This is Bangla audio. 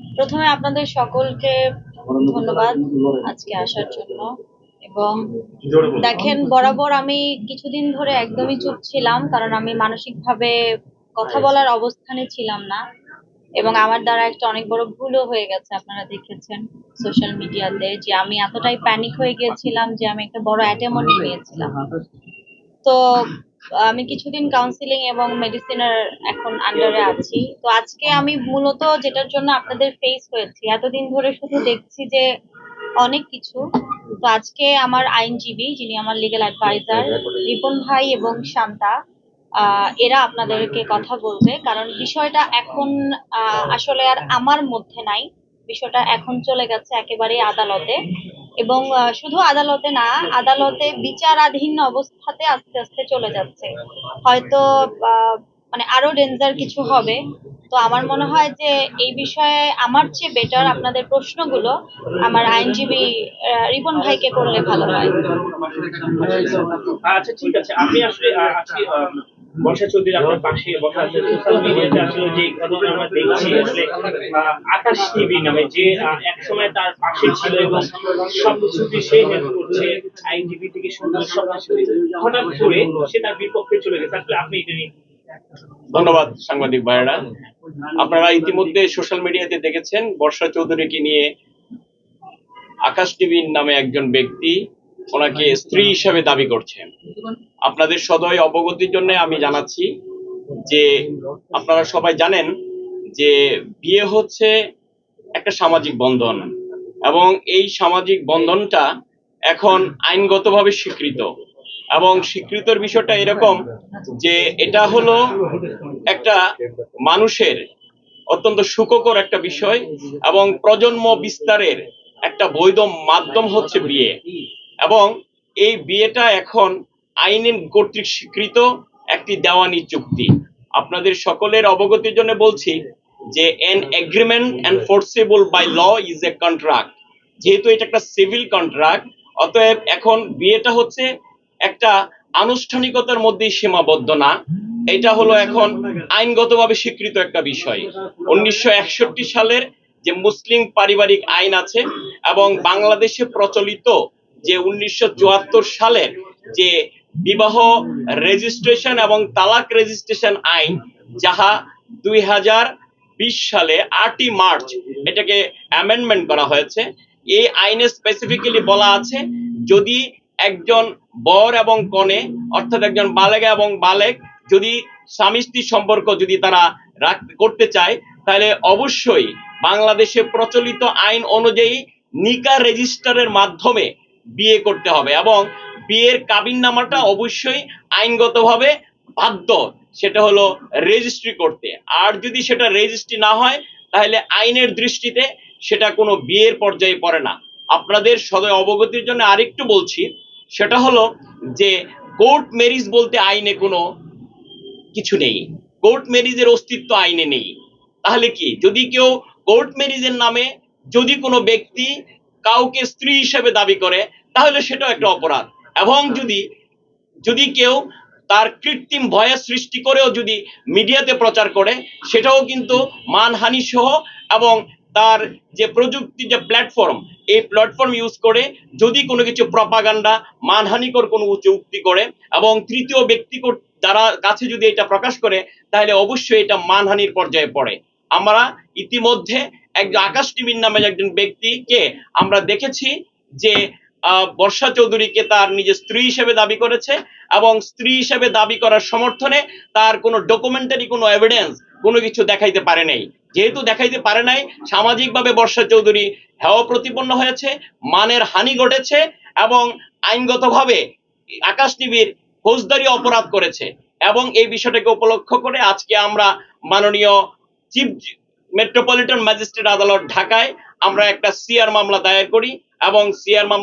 প্রথমে আপনাদের সকলকে ধন্যবাদ আজকে আসার জন্য। এবং দেখেন, বরাবর আমি কিছুদিন ধরে একদমই চুপ ছিলাম, কারণ আমি মানসিকভাবে কথা বলার অবস্থানে ছিলাম না। এবং আমার দ্বারা একটা অনেক বড় ভুলও হয়ে গেছে, আপনারা দেখেছেন সোশ্যাল মিডিয়াতে, যে আমি এতটাই প্যানিক হয়ে গিয়েছিলাম যে আমি একটা বড় অ্যাটেমও নিয়ে নিয়েছিলাম। তো আমি কিছুদিন কাউন্সিলিং এবং মেডিসিনের এখন আন্ডারে আছি। তো আজকে আমি মূলত যেটার জন্য আপনাদের ফেস হয়েছি, এতদিন ধরে শুধু দেখছি যে অনেক কিছু। তো আজকে আমার আইনজীবী, যিনি আমার লিগ্যাল অ্যাডভাইজার রিপন ভাই এবং শান্তা এরা আপনাদেরকে কথা বলবে। কারণ বিষয়টা এখন আসলে আর আমার মধ্যে নাই। বিষয়টা এখন চলে গেছে একেবারে আদালতে। এবং শুধু আদালতে না, আদালতে বিচারাধীন অবস্থাতে আস্তে আস্তে চলে যাচ্ছে। হয়তো মানে আরও ডেঞ্জার কিছু হবে। তো আমার মনে হয় যে এই বিষয়ে আমার চেয়ে বেটার আপনাদের প্রশ্নগুলো আমার আইনজীবী রিপন ভাইকে করলে ভালো হয়। আচ্ছা ঠিক আছে। আপনি আসলে বর্ষা চৌধুরী আপনার পাশে বসা আছে। সোশ্যাল মিডিয়াতে আসলে যে ঘটনা আমরা দেখছি আসলে আকাশ টিভি নামে যে আহ, একসময় তার পাশে ছিল এবং সব কিছুতে সে হেল্প করছে আইনজীবী থেকে সুন্দর সব কিছু। হঠাৎ করে সে তার বিপক্ষে চলে গেছে। আসলে আপনি এটা নিয়ে ধন্যবাদ সাংবাদিক ভাইয়েরা। আপনারা ইতিমধ্যে সোশ্যাল মিডিয়াতে দেখেছেন বর্ষা চৌধুরীকে নিয়ে আকাশ টিভির নামে একজন ব্যক্তি ওনাকে স্ত্রী হিসেবে দাবি করছেন আপনাদের সদয় অবগতির জন্য আমি জানাচ্ছি যে আপনারা সবাই জানেন যে বিয়ে হচ্ছে একটা সামাজিক বন্ধন এবং এই সামাজিক বন্ধনটা এখন আইনগতভাবে স্বীকৃত এবং স্বীকৃতর বিষয়টা এরকম যে এটা হলো একটা মানুষের অত্যন্ত সুখকর একটা বিষয় এবং প্রজন্ম বিস্তারের একটা বৈধ মাধ্যম হচ্ছে বিয়ে এবং এই বিয়েটা এখন আইনের কর্তৃক স্বীকৃত একটি দেওয়ানি চুক্তি। আপনাদের সকলের অবগতির জন্য বলছি যে an agreement enforceable by law is a contract যেহেতু এটা একটা সিভিল কন্ট্রাক্ট অতএব এখন বিয়েটা হচ্ছে একটা আনুষ্ঠানিকতার মধ্যেই সীমাবদ্ধ না। এটা হলো এখন আইনগতভাবে স্বীকৃত একটা বিষয়। উনিশশো একষট্টি সালের যে মুসলিম পারিবারিক আইন আছে এবং বাংলাদেশে প্রচলিত যে উনিশশো চুয়াত্তর সালের যে বিবাহ রেজিস্ট্রেশন এবং তালাক রেজিস্ট্রেশন আইন, যাহা দুই হাজার বিশ সালে আটই মার্চ এটাকে অ্যামেন্ডমেন্ট করা হয়েছে। এই আইনে স্পেসিফিক্যালি বলা আছে, যদি একজন বর এবং কনে, অর্থাৎ একজন বালেগা এবং বালেক, যদি স্বামী স্ত্রীর সম্পর্ক যদি তারা করতে চায়, তাহলে অবশ্যই বাংলাদেশে প্রচলিত আইন অনুযায়ী নিকা রেজিস্টারের মাধ্যমে বিয়ে করতে হবে এবং বিয়ের কাবিননামাটা অবশ্যই আইনগতভাবে বাধ্য। সেটা হলো রেজিস্ট্রি করতে। আর যদি সেটা রেজিস্ট্রি না হয়, তাহলে আইনের দৃষ্টিতে সেটা কোনো বিয়ের পর্যায়ে পড়ে না। আপনাদের সদয় অবগতির জন্য আরেকটু বলছি, সেটা হলো যে কোর্ট ম্যারিজ বলতে আইনে কোনো কিছু নেই। কোর্ট ম্যারিজের অস্তিত্ব আইনে নেই। তাহলে কি? যদি কেউ কোর্ট ম্যারিজের নামে যদি কোনো ব্যক্তি কাউকে স্ত্রী হিসেবে দাবি করে, তাহলে সেটাও একটা অপরাধ। এবং যদি যদি কেউ তার কৃত্রিম ভয়ের সৃষ্টি করেও যদি মিডিয়াতে প্রচার করে, সেটাও কিন্তু মানহানি সহ এবং তার যে প্রযুক্তি যে প্ল্যাটফর্ম, এই প্ল্যাটফর্ম ইউজ করে যদি কোনো কিছু প্রপাগান্ডা মানহানিকর কোনো উক্তি করে এবং তৃতীয় ব্যক্তি যারা কাছে যদি এটা প্রকাশ করে, তাহলে অবশ্যই এটা মানহানির পর্যায়ে পড়ে। আমরা ইতিমধ্যে একজন আকাশ টিভির নামে একজন ব্যক্তিকে আমরা দেখেছি যে বর্ষা চৌধুরীকে তার নিজের স্ত্রী হিসেবে দাবি করেছে এবং স্ত্রী হিসেবে দাবি করার সমর্থনে তার কোনো ডকুমেন্টারি কোনো এভিডেন্স কোনো কিছু দেখাইতে পারে নাই। যেহেতু দেখাইতে পারে নাই, সামাজিকভাবে বর্ষা চৌধুরী হেও প্রতিপন্ন হয়েছে, মানের হানি ঘটেছে এবং আইনগতভাবে আকাশ টিভির ফৌজদারি অপরাধ করেছে এবং এই বিষয়টাকে উপলক্ষ করে আজকে আমরা মাননীয় চিফ মেট্রোপলিটন ম্যাজিস্ট্রেট আদালত ঢাকায় আমরা একটা সিআর মামলা দায়ের করি এবং সিআর মামলা